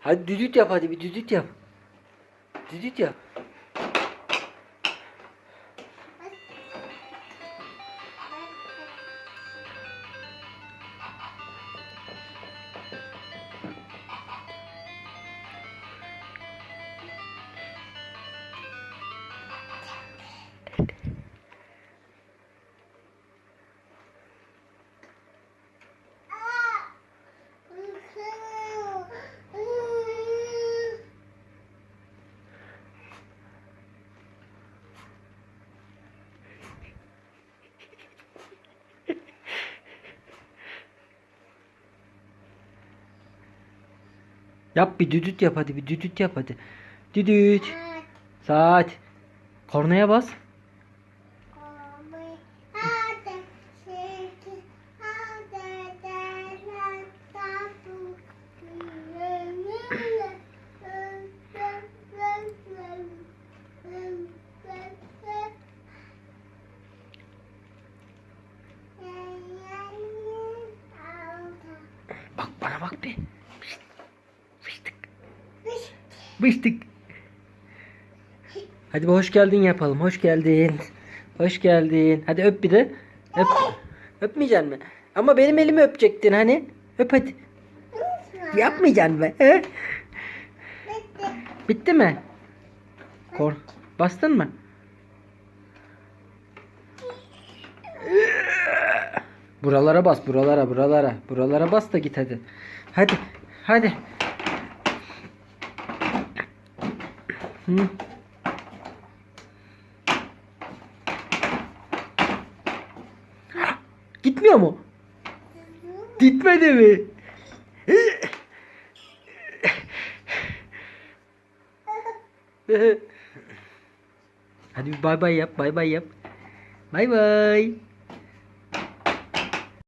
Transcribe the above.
Hadi düdüt yap hadi bir düdüt yap. Düdüt yap. Yap bir düdüt yap hadi bir düdüt yap hadi. Düdüt. Saat. Kornaya bas. Bak bana bak bir. Piştik. Hadi bir hoş geldin yapalım. Hoş geldin. Hoş geldin. Hadi öp bir de. Öp. Öpmeyeceksin mi? Ama benim elimi öpecektin hani. Öp hadi. Yapmayacaksın mı? He? Bitti mi? Kor. Bastın mı? Buralara bas, buralara, buralara. Buralara bas da git hadi. Hadi. Hadi. Hı. Gitmiyor mu? Gitmedi mi? Hadi bir bay bay yap, bay bay yap. Bay bay.